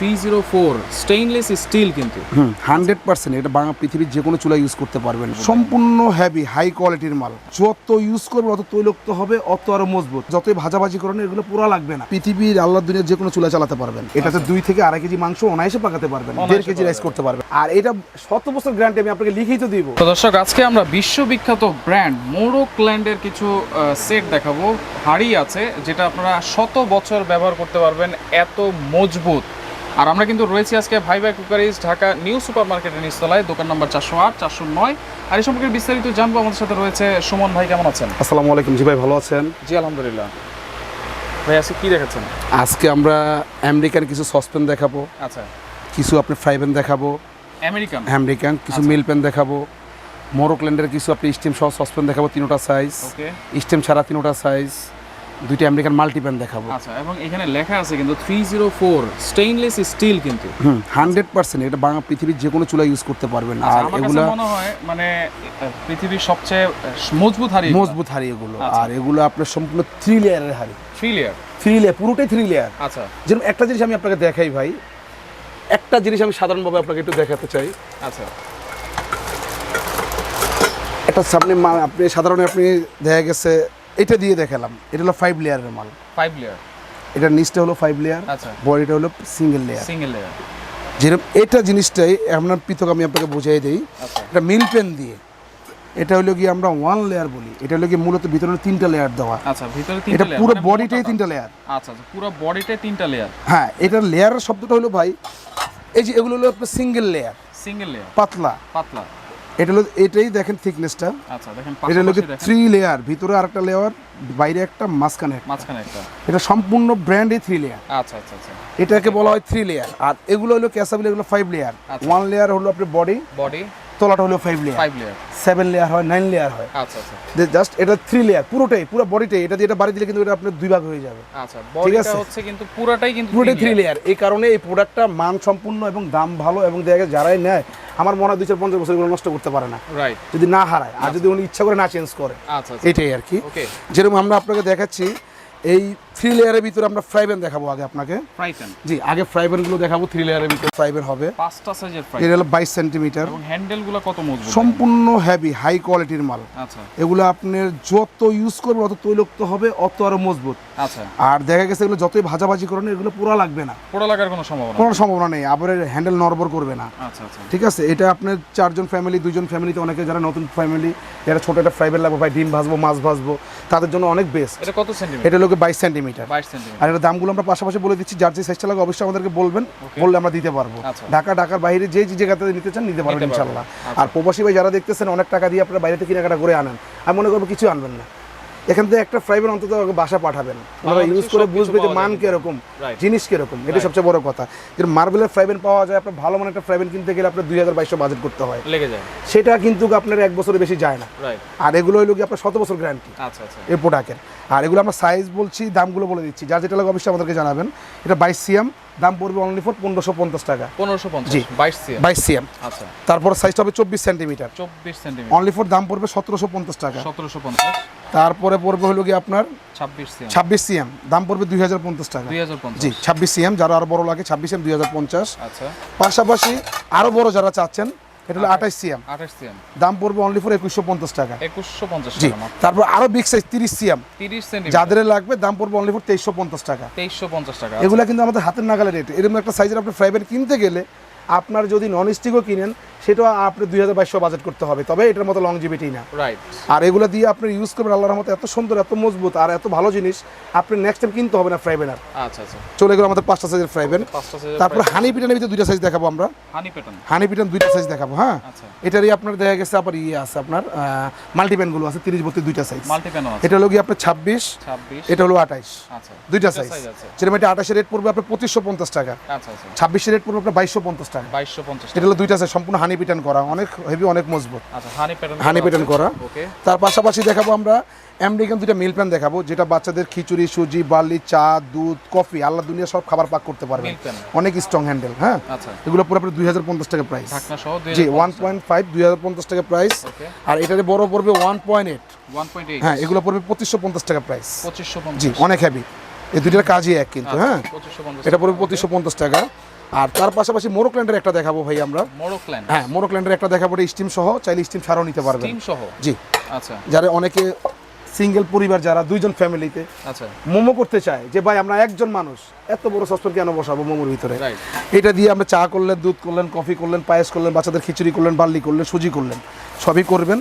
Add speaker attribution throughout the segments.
Speaker 1: Three zero four stainless steel কিন্তু।
Speaker 2: Hundred percent এটা বাংলা পৃথিবীর যে কোনো চুলা ইউজ করতে পারবেন। সম্পূর্ণ হ্যাভি হাই কোয়ালিটির মাল। যত ইউজ অত তৈলক্ত হবে অত আরও মজবুত। যতই ভাজাভাজি করেন এগুলো পুরো লাগবে না। পৃথিবীর আল্লাহ দুনিয়ার যে কোনো চুলা চালাতে পারবেন। এটাতে দুই থেকে আড়াই কেজি মাংস অনায়াসে পাকাতে পারবেন। দেড় কেজি রাইস করতে পারবেন। আর এটা শত বছর গ্যারান্টি আমি আপনাকে লিখেই তো দিব।
Speaker 1: দর্শক আজকে আমরা বিশ্ববিখ্যাত ব্র্যান্ড মোরোক্ল্যান্ডের কিছু সেট দেখাবো। হাড়ি আছে যেটা আপনারা শত বছর ব্যবহার করতে পারবেন এত মজবুত। আর আমরা কিন্তু রয়েছি আজকে ভাই ভাই কুকারিজ ঢাকা নিউ সুপার মার্কেটের নিচতলায় দোকান নম্বর চারশো আট চারশো নয়। আর এই সম্পর্কে বিস্তারিত জানব আমাদের সাথে রয়েছে সুমন ভাই কেমন আছেন?
Speaker 2: আসসালামু আলাইকুম জি ভাই ভালো আছেন?
Speaker 1: জি আলহামদুলিল্লাহ। ভাই আজকে কি দেখাচ্ছেন?
Speaker 2: আজকে আমরা আমেরিকান কিছু সসপ্যান দেখাবো।
Speaker 1: আচ্ছা।
Speaker 2: কিছু আপনি ফ্রাই প্যান দেখাবো।
Speaker 1: আমেরিকান?
Speaker 2: আমেরিকান কিছু
Speaker 1: আচ্ছা।
Speaker 2: মিল প্যান দেখাবো। মোরোক্ল্যান্ডের কিছু আপনি স্টিম সহ সসপ্যান দেখাবো তিনোটা সাইজ স্টেম ছাড়া তিনোটা সাইজ দুইটা আমেরিকান মাল্টি প্যান দেখাবো।
Speaker 1: আচ্ছা এবং এখানে লেখা আছে কিন্তু three zero four stainless steel কিন্তু।
Speaker 2: হান্ড্রেড পার্সেন্ট এটা বাংলা পৃথিবীর যে কোনো চুলা ইউজ করতে পারবেন।
Speaker 1: আচ্ছা,
Speaker 2: আর এগুলা
Speaker 1: মনে হয় মানে পৃথিবীর সবচেয়ে মজবুত হাড়ি
Speaker 2: মজবুত হাড়ি এগুলো।
Speaker 1: আচ্ছা।
Speaker 2: আর এগুলো আপনার সম্পূর্ণ থ্রি লেয়ারের হাড়ি।
Speaker 1: থ্রি লেয়ার
Speaker 2: থ্রি লেয়ার পুরোটাই থ্রি লেয়ার
Speaker 1: আচ্ছা।
Speaker 2: যেরকম একটা জিনিস আমি আপনাকে দেখাই ভাই একটা জিনিস আমি সাধারণভাবে আপনাকে একটু দেখাতে চাই।
Speaker 1: আচ্ছা।
Speaker 2: একটা সামনে আপনি সাধারণ আপনি দেখা গেছে এটা দিয়ে দেখালাম। এটা হলো ফাইভ লেয়ারের মাল।
Speaker 1: ফাইভ লেয়ার
Speaker 2: এটার নিচটা হলো ফাইভ লেয়ার
Speaker 1: আচ্ছা।
Speaker 2: বডিটা হলো সিঙ্গেল লেয়ার
Speaker 1: সিঙ্গেল লেয়ার
Speaker 2: যেরকম এটা জিনিসটাই আপনার পৃথক আমি আপনাকে বুঝিয়ে দিই।
Speaker 1: আচ্ছা।
Speaker 2: এটা মিল পেন দিয়ে। এটা হলো কি আমরা ওয়ান লেয়ার বলি। এটা হলো কি মূলত ভিতরে তিনটা লেয়ার দেওয়া।
Speaker 1: আচ্ছা ভিতরে তিনটা
Speaker 2: এটা
Speaker 1: পুরো
Speaker 2: বডিটাই তিনটা লেয়ার
Speaker 1: আচ্ছা আচ্ছা পুরো বডিটাই তিনটা লেয়ার
Speaker 2: হ্যাঁ এটার লেয়ারের শব্দটা হলো ভাই এই যে এগুলো হলো আপনার সিঙ্গেল লেয়ার
Speaker 1: সিঙ্গেল লেয়ার
Speaker 2: পাতলা।
Speaker 1: পাতলা।
Speaker 2: এটা হলো এটাই দেখেন থিকনেসটা
Speaker 1: আচ্ছা দেখেন
Speaker 2: এটা হলো থ্রি লেয়ার ভিতরে আরেকটা লেয়ার বাইরে একটা মাঝখানে একটা।
Speaker 1: মাঝখানে একটা।
Speaker 2: এটা সম্পূর্ণ ব্র্যান্ডে থ্রি লেয়ার
Speaker 1: আচ্ছা আচ্ছা আচ্ছা।
Speaker 2: এটাকে বলা হয় থ্রি লেয়ার আর এগুলো হলো ক্যাসাবিল এগুলো ফাইভ লেয়ার। ওয়ান লেয়ার হলো আপনার বডি
Speaker 1: বডি
Speaker 2: তলাটা হলো five layer
Speaker 1: five layer
Speaker 2: seven layer হয় নাইন লেয়ার হয়।
Speaker 1: আচ্ছা আচ্ছা।
Speaker 2: জাস্ট এটা থ্রি লেয়ার পুরোটাই পুরো বডিটাই এটা দিয়ে এটা বাড়ি দিলে কিন্তু এটা আপনার দুই ভাগ হয়ে যাবে।
Speaker 1: আচ্ছা বডিটা
Speaker 2: আছে।
Speaker 1: হচ্ছে কিন্তু পুরাটাই কিন্তু
Speaker 2: পুরোটাই থ্রি লেয়ার এই কারণে এই প্রোডাক্টটা মান সম্পূর্ণ এবং দাম ভালো এবং দেখা যারাই নেয় আমার মনে হয় দুই চার পঞ্চাশ বছর এগুলো নষ্ট করতে পারে না।
Speaker 1: রাইট
Speaker 2: যদি না হারায় আর যদি উনি ইচ্ছা করে না চেঞ্জ করে।
Speaker 1: আচ্ছা আচ্ছা।
Speaker 2: এটাই আর কি। যেরকম আমরা আপনাকে দেখাচ্ছি এই থ্রি লেয়ারের ভিতরে আমরা ফ্রাই প্যান দেখাবো আগে আপনাকে।
Speaker 1: ফ্রাই প্যান
Speaker 2: জি আগে ফ্রাই প্যানগুলো দেখাবো থ্রি লেয়ারের ভিতরে ফ্রাই প্যান হবে।
Speaker 1: পাঁচটা সাইজের ফ্রাই
Speaker 2: এটা হলো বাইশ সেন্টিমিটার
Speaker 1: এবং হ্যান্ডেলগুলো কত মজবুত
Speaker 2: সম্পূর্ণ হ্যাভি হাই কোয়ালিটির মাল।
Speaker 1: আচ্ছা।
Speaker 2: এগুলো আপনার যত ইউজ করবে অত তৈলক্ত হবে অত আরও মজবুত।
Speaker 1: আচ্ছা।
Speaker 2: আর দেখা গেছে এগুলো যতই ভাজাভাজি করেন এগুলো পুরো লাগবে না।
Speaker 1: পোড়া লাগার কোনো সম্ভাবনা
Speaker 2: কোনো সম্ভাবনা নেই আবার হ্যান্ডেল নড়বড় করবে না।
Speaker 1: আচ্ছা আচ্ছা।
Speaker 2: ঠিক আছে এটা আপনার চারজন ফ্যামিলি দুজন ফ্যামিলিতে অনেকে যারা নতুন ফ্যামিলি যারা ছোট একটা ফ্রাইবেল লাগবে ভাই ডিম ভাজবো মাছ ভাজবো তাদের জন্য অনেক বেস্ট
Speaker 1: এটা কত সেন্টিমিটার
Speaker 2: এটা লোকে বাইশ সেন্টিমিটার।
Speaker 1: বাইশ সেন্টিমিটার।
Speaker 2: আর এটা দামগুলো আমরা পাশাপাশি বলে দিচ্ছি যার যে সাইজটা লাগে অবশ্যই আমাদেরকে বলবেন বললে আমরা দিতে পারব।
Speaker 1: আচ্ছা।
Speaker 2: ঢাকা ঢাকার বাইরে যে যে জায়গাতে নিতে চান নিতে পারবেন ইনশাল্লাহ
Speaker 1: আচ্ছা।
Speaker 2: আর প্রবাসী ভাই যারা দেখতেছেন অনেক টাকা দিয়ে আপনারা বাইরে থেকে কেনাকাটা করে আনেন। আমি মনে করব কিছু আনবেন না। এখান থেকে একটা ফ্রাইবেন অন্তত বাসা পাঠাবেন। ওনারা ইউজ করে বুঝবে যে মান। কীরকম জিনিস কীরকম এটা সবচেয়ে বড় কথা। যে মার্বেলের ফ্রাইবেন পাওয়া যায় আপনার ভালো মানে একটা ফ্রাইবেন কিনতে গেলে আপনার দুই হাজার বাইশশো বাজেট করতে হয়।
Speaker 1: লেগে যায়।
Speaker 2: সেটা কিন্তু আপনার এক বছরের বেশি যায় না। আর এগুলো হলো কি আপনার শত বছর গ্যারান্টি
Speaker 1: আচ্ছা আচ্ছা।
Speaker 2: এই প্রোডাক্টের আর এগুলো আমরা সাইজ বলছি দামগুলো বলে দিচ্ছি। যার যেটা লাগে অবশ্যই আমাদেরকে জানাবেন। এটা বাইশ সিএম দাম পড়বে অনলি ফর পনেরোশো পঞ্চাশ টাকা।
Speaker 1: পনেরোশো পঞ্চাশ
Speaker 2: জি।
Speaker 1: বাইশ সিএম।
Speaker 2: বাইশ সিএম।
Speaker 1: আচ্ছা।
Speaker 2: তারপর সাইজটা হবে চব্বিশ সেন্টিমিটার।
Speaker 1: চব্বিশ সেন্টিমিটার।
Speaker 2: অনলি ফর দাম পড়বে সতেরোশো পঞ্চাশ টাকা।
Speaker 1: সতেরোশো পঞ্চাশ।
Speaker 2: তারপরে পড়বে হলো কি আপনার
Speaker 1: ছাব্বিশ সিএম।
Speaker 2: দাম পড়বে দুই হাজার পঞ্চাশ টাকা। জি ছাব্বিশ সিএম যারা আরও বড় লাগে ছাব্বিশ সিএম দুই হাজার পঞ্চাশ।
Speaker 1: আচ্ছা।
Speaker 2: পাশাপাশি আরও বড় যারা চাচ্ছেন এটা হলো আঠাশ। সিএম।
Speaker 1: আঠাশ সিএম।
Speaker 2: দাম পড়বে অনলি ফর একুশশো পঞ্চাশ টাকা।
Speaker 1: একুশশো পঞ্চাশ
Speaker 2: জি তারপর আরও বিগ সাইজ তিরিশ সিএম।
Speaker 1: তিরিশ
Speaker 2: যাদের লাগবে দাম পড়বে অনলি ফর তেইশশো পঞ্চাশ টাকা।
Speaker 1: তেইশশো পঞ্চাশ টাকা
Speaker 2: এগুলা কিন্তু আমাদের হাতের নাগালে রেট এরকম একটা সাইজের আপনি ফ্রাই কিনতে গেলে আপনার যদি নন স্টিকও কিনেন সেটাও আপনি দুই হাজার বাইশশো বাজেট করতে হবে তবে এটার মতো লংজিভিটি না।
Speaker 1: রাইট
Speaker 2: আর এগুলো দিয়ে আপনি ইউজ করবেন আল্লাহর রহমতে এত সুন্দর এত মজবুত আর এত ভালো জিনিস আপনি নেক্সট টাইম কিনতে হবে না ফ্রাই আর
Speaker 1: আচ্ছা আচ্ছা।
Speaker 2: চলে গেলো আমাদের পাঁচটা সাইজের ফ্রাই প্যান তারপর হানি পিটানের ভিতরে দুইটা সাইজ দেখাবো আমরা।
Speaker 1: হানি
Speaker 2: পিটান দুইটা সাইজ দেখাবো হ্যাঁ?
Speaker 1: আচ্ছা।
Speaker 2: এটারই আপনার দেখা গেছে আবার ইয়ে আছে আপনার মাল্টিপ্যানগুলো আছে তিরিশ বত্রিশ দুইটা সাইজ
Speaker 1: আছে।
Speaker 2: এটা হলো কি আপনার ছাব্বিশ এটা হলো আঠাইশ। দুইটা সাইজ যেরকম এটা আঠাশের রেট পড়বে আপনার পঁচিশশো পঞ্চাশ টাকা। ছাব্বিশের রেট পড়বে আপনার বাইশশো পঞ্চাশ টাকা।
Speaker 1: বাইশশো পঞ্চাশ
Speaker 2: এটা হলো দুইটা সাইজ সম্পূর্ণ হানি পিটান করা অনেক হেভি অনেক মজবুত।
Speaker 1: আচ্ছা হানি
Speaker 2: করা তার পাশাপাশি দেখাবো আমরা আমেরিকান দুইটা মিল প্যান দেখাবো যেটা বাচ্চাদের খিচুড়ি সুজি বার্লি চা দুধ কফি আল্লাহ দুনিয়া সব খাবার পাক করতে পারবে অনেক স্ট্রং হ্যান্ডেল হ্যাঁ?
Speaker 1: আচ্ছা।
Speaker 2: এগুলো পুরো আপনার দুই হাজার পঞ্চাশ টাকা price G one point five দুই হাজার পঞ্চাশ টাকা প্রাইস আর এটারে বড় পড়বে one point eight
Speaker 1: one point eight
Speaker 2: হ্যাঁ এগুলো পড়বে পঁচিশশো পঞ্চাশ টাকা প্রাইস জি অনেক হ্যাভি এই দুইটার কাজই এক কিন্তু হ্যাঁ? এটা পড়বে পঁচিশশো পঞ্চাশ টাকা। আর তার পাশাপাশি মোরোক্ল্যান্ডের একটা দেখাবো ভাই আমরা।
Speaker 1: মোরোক্ল্যান্ড
Speaker 2: হ্যাঁ মোরোক্ল্যান্ডের একটা দেখাবো স্টিম সহ চাইলে স্টিম ছাড়াও নিতে পারবেন।
Speaker 1: টিম সহ?
Speaker 2: জি।
Speaker 1: আচ্ছা।
Speaker 2: যারা অনেকে সিঙ্গেল পরিবার যারা দুইজন ফ্যামিলিতে
Speaker 1: আচ্ছা।
Speaker 2: মোমো করতে চায় যে ভাই আমরা একজন মানুষ এত বড় সসপেন কেন বসাবো মোমোর ভিতরে? এটা দিয়ে আমরা চা করলেন দুধ করলেন কফি করলেন পায়েস করলেন বাচ্চাদের খিচুড়ি করলেন বার্লি করলেন সুজি করলেন সবই করবেন।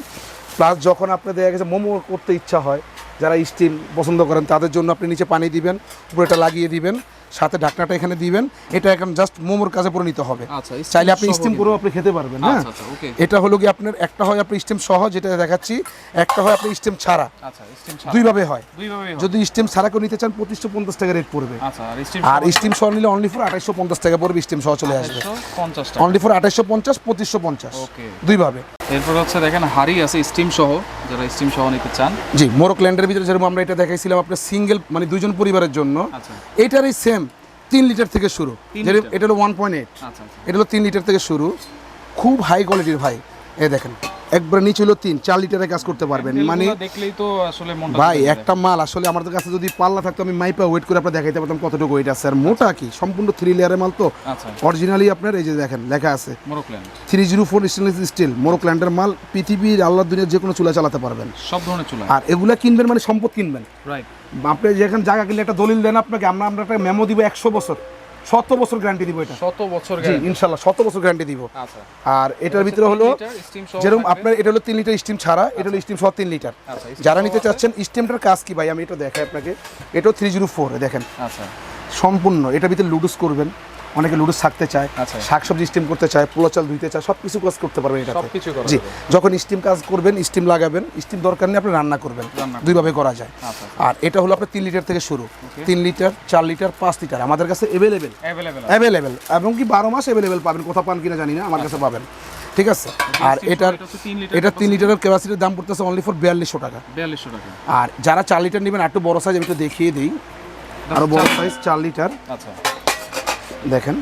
Speaker 2: প্লাস যখন আপনার দেখা গেছে মোমো করতে ইচ্ছা হয় যারা স্টিম পছন্দ করেন তাদের জন্য আপনি নিচে পানি দিবেন উপরে এটা লাগিয়ে দিবেন। সাথে ঢাকনাটা এখানে দিবেন। এটা এখন জাস্ট মোমোর কাজে পরে নিতে হবে।
Speaker 1: আচ্ছা
Speaker 2: চাইলে আপনি স্টিম করেও আপনি খেতে পারবেন হ্যাঁ?
Speaker 1: আচ্ছা আচ্ছা
Speaker 2: এটা হলো কি আপনার একটা হয় আপনি স্টিম সহ যেটা দেখাচ্ছি একটা হয় আপনি স্টিম ছাড়া। দুইভাবে হয়। যদি স্টিম ছাড়া করে নিতে চান পঁচিশশো পঞ্চাশ টাকা রেট পড়বে।
Speaker 1: আর স্টিম
Speaker 2: সহ নিলে অনলি ফর আঠাইশো পঞ্চাশ টাকা পড়বে স্টিম সহ চলে আসবে। অনলি ফর আঠাইশো পঞ্চাশ পঁচিশশো পঞ্চাশ। দুইভাবে।
Speaker 1: এরপর হচ্ছে দেখেন হাড়ি আছে স্টিম সহ যারা স্টিম সহ নিতে চান।
Speaker 2: জি মোরোক্ল্যান্ডের ভিতরে যেরকম আমরা এটা দেখাইছিলাম আপনার সিঙ্গেল মানে দুজন পরিবারের জন্য
Speaker 1: আচ্ছা।
Speaker 2: এটারই সেম তিন লিটার থেকে শুরু? এটা হলো ওয়ান পয়েন্ট এইট এটা হলো তিন লিটার থেকে শুরু। খুব হাই কোয়ালিটির ভাই। এ দেখেন। একবার নিচে হলো তিন চার লিটারে কাজ করতে পারবেন। মানে
Speaker 1: দেখলেই তো আসলে
Speaker 2: ভাই একটা মাল আসলে আমাদের কাছে যদি পাল্লা থাকতো আমি মাইপা ওয়েট করে আপনার দেখাইতে পারতাম কতটুকু ওয়েট আছে। আর মোটা কি? সম্পূর্ণ থ্রি লেয়ারের মাল তো।
Speaker 1: আচ্ছা।
Speaker 2: অরিজিনালি আপনার এই যে দেখেন লেখা আছে। Three zero four stainless steel মোরোক্ল্যান্ডের মাল পৃথিবীর আল্লাহ দুনিয়ার যে কোনো চুলা চালাতে পারবেন।
Speaker 1: সব ধরনের চুলা।
Speaker 2: আর এগুলা কিনবেন মানে সম্পদ কিনবেন।
Speaker 1: রাইট
Speaker 2: আপনি যেখানে জায়গা কিনলে একটা দলিল দেন আপনাকে আমরা আমরা একটা মেমো দিব একশো বছর। শত বছর গ্যারান্টি দিব এটা।
Speaker 1: শত বছর গ্যারান্টি
Speaker 2: ইনশাল্লাহ শত বছর গ্যারান্টি দিব।
Speaker 1: আচ্ছা।
Speaker 2: আর এটার ভিতরে হলো যেরকম আপনার এটা হলো তিন লিটার স্টিম ছাড়া এটা হলো স্টিম সহ তিন লিটার।
Speaker 1: আচ্ছা
Speaker 2: যারা নিতে। চাচ্ছেন স্টিমটার কাজ কি ভাই? আমি এটা দেখাই আপনাকে। এটা থ্রি জিরো ফোর দেখেন।
Speaker 1: আচ্ছা।
Speaker 2: সম্পূর্ণ এটার ভিতরে লুডুস করবেন। অনেকে লুডুস থাকতে চায়
Speaker 1: আচ্ছা।
Speaker 2: শাকসবজি স্টিম করতে চায় পোলা চাল ধুইতে চায় সব কিছু কাজ করতে পারবেন এটাতে। জি যখন স্টিম কাজ করবেন স্টিম লাগাবেন স্টিম দরকার নেই আপনি রান্না করবেন। দুইভাবে করা যায়।
Speaker 1: আচ্ছা
Speaker 2: আর এটা হলো আপনার তিন লিটার থেকে শুরু। তিন লিটার চার লিটার পাঁচ লিটার আমাদের কাছে অ্যাভেলেবেল
Speaker 1: অ্যাভেলেবেল
Speaker 2: এবং কি বারো মাস অ্যাভেলেবেল পাবেন কোথাও পান কিনা জানি না আমার কাছে পাবেন। ঠিক আছে? আর এটার
Speaker 1: এটা তিন
Speaker 2: এটা তিন লিটারের ক্যাপাসিটির দাম পড়তেছে অনলি ফর বিয়াল্লিশশো টাকা।
Speaker 1: বিয়াল্লিশশো টাকা।
Speaker 2: আর যারা চার লিটার নেবেন একটু বড় সাইজ আমি একটু দেখিয়ে দিই। আরও বড় সাইজ চার লিটার
Speaker 1: আচ্ছা।
Speaker 2: দেখেন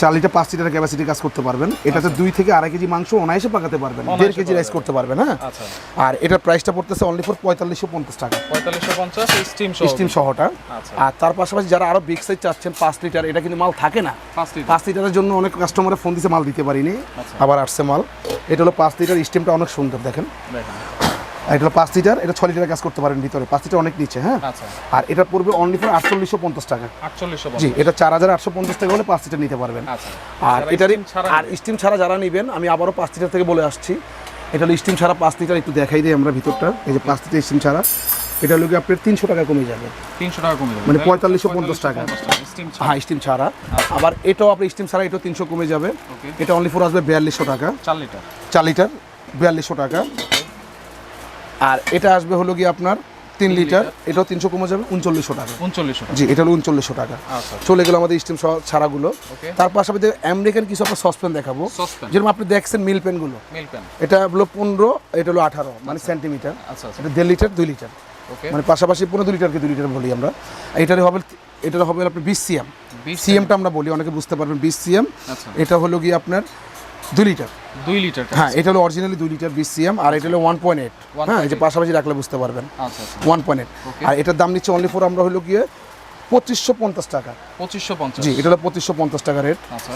Speaker 2: চার লিটার পাঁচ লিটার ক্যাপাসিটি কাজ করতে পারবেন। এটাতে দুই থেকে আড়াই কেজি মাংস অনায়াসে পাকাতে পারবেন দেড় কেজি রাইস করতে পারবেন হ্যাঁ?
Speaker 1: আচ্ছা।
Speaker 2: আর এটার প্রাইসটা পড়তেছে অনলি ফর পঁয়তাল্লিশশো পঞ্চাশ টাকা।
Speaker 1: পঁয়তাল্লিশশো পঞ্চাশ স্টিম
Speaker 2: স্টিম সহটা।
Speaker 1: আচ্ছা।
Speaker 2: আর তার পাশাপাশি যারা আরও বিগ সাইজ চাচ্ছেন পাঁচ লিটার এটা কিন্তু মাল থাকে না।
Speaker 1: পাঁচ
Speaker 2: লিটারের জন্য অনেক কাস্টমারে ফোন দিতে মাল দিতে পারিনি।
Speaker 1: আচ্ছা।
Speaker 2: আবার আসছে মাল। এটা হলো পাঁচ লিটার স্টিমটা অনেক সুন্দর দেখেন। এটা হলো পাঁচ লিটার এটা ছ লিটার কাজ করতে পারেন ভিতরে। পাঁচ লিটার অনেক নিচে হ্যাঁ?
Speaker 1: আচ্ছা।
Speaker 2: আর এটা পড়বে অনলি ফর আটচল্লিশশো পঞ্চাশ টাকা। জি এটা চার হাজার আটশো পঞ্চাশ টাকা হলে পাঁচ লিটার নিতে পারবেন।
Speaker 1: আচ্ছা।
Speaker 2: আর এটারই আর স্টিম ছাড়া যারা নেবেন আমি আবারও পাঁচ লিটার থেকে বলে আসছি। এটা হলো স্টিম ছাড়া পাঁচ লিটার একটু দেখাই দিই আমরা ভিতরটা। এই যে পাঁচ লিটার স্টিম ছাড়া এটা হলো কি আপনার তিনশো টাকা কমে যাবে।
Speaker 1: তিনশো টাকা কমে যাবে।
Speaker 2: মানে
Speaker 1: তাহলে
Speaker 2: 4550 টাকা। হ্যাঁ স্টিম ছাড়া। আবার এটাও আপনি স্টিম ছাড়া এটাও তিনশো কমে যাবে। এটা অনলি ফোর আসবে বিয়াল্লিশশো টাকা।
Speaker 1: চার লিটার।
Speaker 2: চার লিটার বিয়াল্লিশশো টাকা। আর এটা আসবে হলো কি আপনার তিন লিটার। এটাও তিনশো কমে যাবে উনচল্লিশশো টাকা।
Speaker 1: উনচল্লিশশো
Speaker 2: জি এটা হলো উনচল্লিশশো টাকা।
Speaker 1: আচ্ছা
Speaker 2: চলে গেল আমাদের স্টিম ছাড়াগুলো। তার পাশাপাশি আমেরিকান কিছু আপনার সসপ্যান দেখাবো। যেরকম আপনি দেখছেন মিল পেনগুলো এটা হলো পনেরো এটা হলো আঠারো মানে সেন্টিমিটার
Speaker 1: আচ্ছা আচ্ছা।
Speaker 2: এটা দেড় লিটার দুই লিটার। মানে পাশাপাশি পনেরো দুই লিটারকে দুই লিটার বলি আমরা। এটার হবে এটার হবে আপনার বিশ সিএম। সিএমটা আমরা বলি অনেকে বুঝতে পারবেন বিশ সিএম।
Speaker 1: আচ্ছা।
Speaker 2: এটা হলো গিয়ে আপনার দুই লিটার।
Speaker 1: দুই লিটার
Speaker 2: হ্যাঁ এটা হলো অরিজিনালি দুই লিটার বিশ সিএম আর এটা হলো ওয়ান পয়েন্ট এইট হ্যাঁ এই যে পাশাপাশি রাখলে বুঝতে পারবেন। One point eight. আর এটার দাম নিচ্ছে অনলি ফোর আমরা হলো গিয়ে পঁচিশশো পঞ্চাশ টাকা।
Speaker 1: পঁচিশশো পঞ্চাশ।
Speaker 2: জি এটা হলো পঁচিশশো পঞ্চাশ টাকা রেট
Speaker 1: আচ্ছা।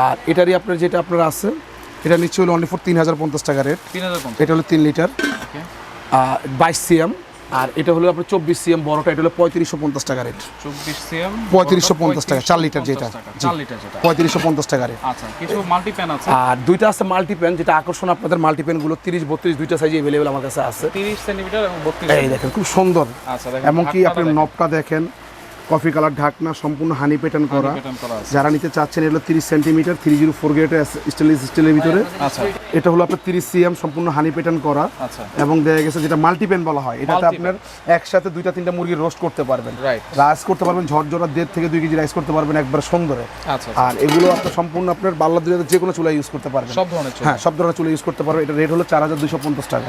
Speaker 2: আর এটারই আপনার যেটা আপনার আছে এটা নিচ্ছে হলো অনলি ফোর তিন হাজার পঞ্চাশ টাকা রেট
Speaker 1: তিন হাজার পঞ্চাশ।
Speaker 2: এটা হলো তিন লিটার। আর বাইশ সিএম আর এটা হলো আপনার চব্বিশ সিএম বড়টা এটা হলো পঁয়ত্রিশশো পঞ্চাশ টাকা রেট
Speaker 1: চব্বিশ পঞ্চাশ
Speaker 2: 3550 টাকা, চার লিটার যেটা।
Speaker 1: চার লিটার যেটা।
Speaker 2: পঁয়ত্রিশশো পঞ্চাশ টাকা রেট
Speaker 1: আচ্ছা কিছু মাল্টি প্যান আছে?
Speaker 2: আর দুইটা আছে মাল্টিপ্যান যেটা আকর্ষণ আপনাদের মাল্টিপ্যানগুলো তিরিশ বত্রিশ দুইটা সাইজ এভেলেবেল আমার কাছে আছে।
Speaker 1: তিরিশ সেন্টিমিটার এবং বত্রিশ
Speaker 2: এই দেখেন খুব সুন্দর।
Speaker 1: আচ্ছা
Speaker 2: এমনকি আপনি নবটা দেখেন কফি কালার ঢাকনা সম্পূর্ণ হানি প্যাটার্ন করা। যারা নিতে চাচ্ছেন এগুলো তিরিশ centimetre three zero four gate stainless স্টিলের ভিতরে।
Speaker 1: আচ্ছা।
Speaker 2: এটা হলো আপনার তিরিশ সিএম সম্পূর্ণ হানি প্যাটার্ন করা।
Speaker 1: আচ্ছা।
Speaker 2: এবং দেখা গেছে যেটা মাল্টিপ্যান বলা হয় এটাতে আপনার একসাথে দুইটা তিনটা মুরগির রোস্ট করতে পারবেন। রাইস করতে পারবেন ঝরঝরা দেড় থেকে দুই কেজি রাইস করতে পারবেন একবার সুন্দরে
Speaker 1: আচ্ছা
Speaker 2: আর এগুলো আপনার সম্পূর্ণ আপনার বাল্লা দুই যে কোনো চুলা ইউজ করতে পারবেন।
Speaker 1: সব ধরনের
Speaker 2: হ্যাঁ সব ধরনের চুলা ইউজ করতে পারবেন। এটা রেট হলো চার হাজার দুশো পঞ্চাশ টাকা।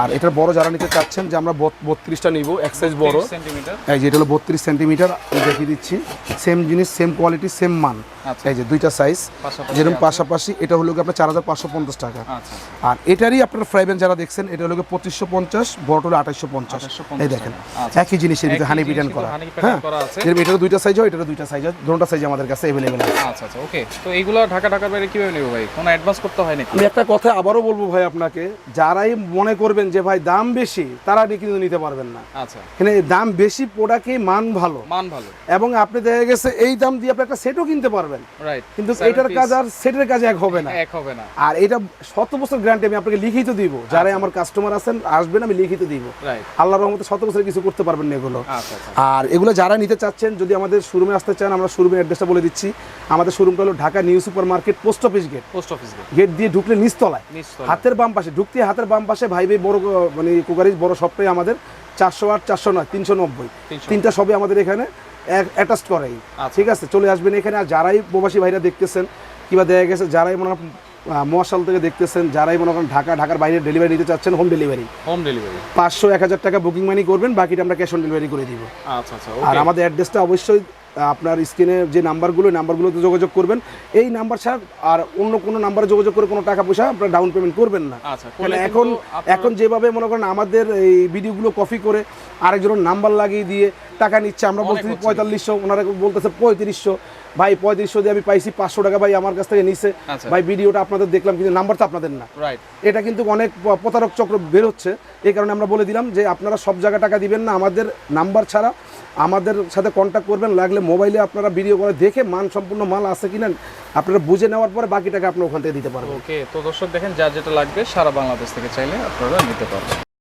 Speaker 2: আর এটা বড় যারা নিতে চাচ্ছেন যে আমরা বত্রিশটা নিব এক সাইজ বড়।
Speaker 1: সেন্টিমিটার
Speaker 2: এই যে এটা হলো বত্রিশ সেন্টিমিটার মিটার দেখিয়ে দিচ্ছি। সেম জিনিস সেম কোয়ালিটি সেম মান।
Speaker 1: আচ্ছা।
Speaker 2: এই যে দুইটা সাইজ যেরকম পাশাপাশি এটা হলো আপনার চার হাজার পাঁচশো পঞ্চাশ টাকা।
Speaker 1: আচ্ছা।
Speaker 2: আর এটারই আপনার ফ্রাইবেন যারা দেখছেন এটা হলো পঁচিশশো পঞ্চাশ বড় হলো আঠাশশো পঞ্চাশ। এই দেখেন।
Speaker 1: আচ্ছা।
Speaker 2: একই জিনিসের ভিতরে হানি পিটান করা। হ্যাঁ। যেরকম এটারও দুইটা সাইজ হয় এটারও দুইটা সাইজ হয়। দুটোটা সাইজ আমাদের কাছে অ্যাভেলেবেল আছে।
Speaker 1: আচ্ছা আচ্ছা ওকে তো এইগুলো ঢাকা ঢাকার বাইরে কীভাবে নেব ভাই? কোনো অ্যাডভান্স করতে হয় নাকি?
Speaker 2: আমি একটা কথা আবারও বলব ভাই আপনাকে যারাই মনে করবেন যে ভাই দাম বেশি তারা কিন্তু নিতে পারবেন না।
Speaker 1: আচ্ছা।
Speaker 2: এখানে দাম বেশি প্রোডাক্টে মান ভালো।
Speaker 1: মান ভালো।
Speaker 2: এবং আপনি দেখা গেছে এই দাম দিয়ে আপনি একটা সেটও কিনতে পারবেন।
Speaker 1: রাইট
Speaker 2: কিন্তু এটার কাজ আর সেটের কাজ এক হবে না।
Speaker 1: এক হবে না।
Speaker 2: আর এটা শত বছর গ্যারান্টি আমি আপনাকে লিখিত দিব। যারাই আমার কাস্টমার আছেন আসবেন আমি লিখিত দিব।
Speaker 1: রাইট
Speaker 2: আল্লাহর রহমতে শত বছর কিছু করতে পারবেন না এগুলো।
Speaker 1: আচ্ছা আচ্ছা।
Speaker 2: আর এগুলো যারা নিতে চাচ্ছেন যদি আমাদের শোরুমে আসতে চান আমরা শোরুমের অ্যাড্রেসটা বলে দিচ্ছি। আমাদের শোরুমটা হলো Dhaka new super market post office gate.
Speaker 1: Post office gate.
Speaker 2: Gate দিয়ে ঢুকলে নিচতলায়। হাতের বাম পাশে ঢুকতে হাতের বাম পাশে ভাই ভাই বড় মানে কুকারিজ বড় সবটাই আমাদের। চারশো আট চারশো নয় তিনশো নব্বই। তিনটা সবই আমাদের এখানে অ্যাটাচ করাই।
Speaker 1: আচ্ছা।
Speaker 2: ঠিক আছে? চলে আসবেন এখানে। আর যারাই প্রবাসী ভাইরা দেখতেছেন কিংবা দেখা গেছে যারাই মনে মহাশাল থেকে দেখতেছেন যারাই মনে করেন ঢাকা ঢাকার বাইরে ডেলিভারি নিতে চাচ্ছেন হোম ডেলিভারি
Speaker 1: হোম ডেলিভারি
Speaker 2: পাঁচশো এক হাজার টাকা বুকিং মানি করবেন বাকিটা আমরা ক্যাশ অন ডেলিভারি করে দিব।
Speaker 1: আচ্ছা আচ্ছা
Speaker 2: আর আমাদের অ্যাড্রেসটা অবশ্যই আপনার স্ক্রিনে যে নাম্বারগুলো নাম্বারগুলোতে যোগাযোগ করবেন। এই নাম্বার ছাড়া আর অন্য কোনো নাম্বারে যোগাযোগ করে কোনো টাকা পয়সা আপনারা ডাউন পেমেন্ট করবেন না।
Speaker 1: আচ্ছা
Speaker 2: এখন এখন যেভাবে মনে করেন আমাদের এই ভিডিওগুলো কপি করে আরেকজনের নাম্বার লাগিয়ে দিয়ে টাকা নিচ্ছে আমরা বলতেছি পঁয়তাল্লিশশো ওনারা বলতেছে পঁয়ত্রিশশো। ভাই পঁয়ত্রিশশো দিয়ে আমি পাইছি পাঁচশো টাকা ভাই আমার কাছ থেকে নিছে।
Speaker 1: আচ্ছা।
Speaker 2: ভাই ভিডিওটা আপনাদের দেখলাম কিন্তু নাম্বার তো আপনাদের না। এটা কিন্তু অনেক প্রতারক চক্র বের হচ্ছে। এই কারণে আমরা বলে দিলাম যে আপনারা সব জায়গায় টাকা দিবেন না আমাদের নাম্বার ছাড়া। আমাদের সাথে কন্ট্যাক্ট করবেন লাগলে মোবাইলে আপনারা ভিডিও করে দেখে মান সম্পূর্ণ মাল আছে কিনা আপনারা বুঝে নেওয়ার পরে বাকি টাকা আপনি ওখান থেকে দিতে পারবেন।
Speaker 1: ওকে তো দর্শক দেখেন যা যেটা লাগবে সারা বাংলাদেশ থেকে চাইলে আপনারা নিতে পারবেন।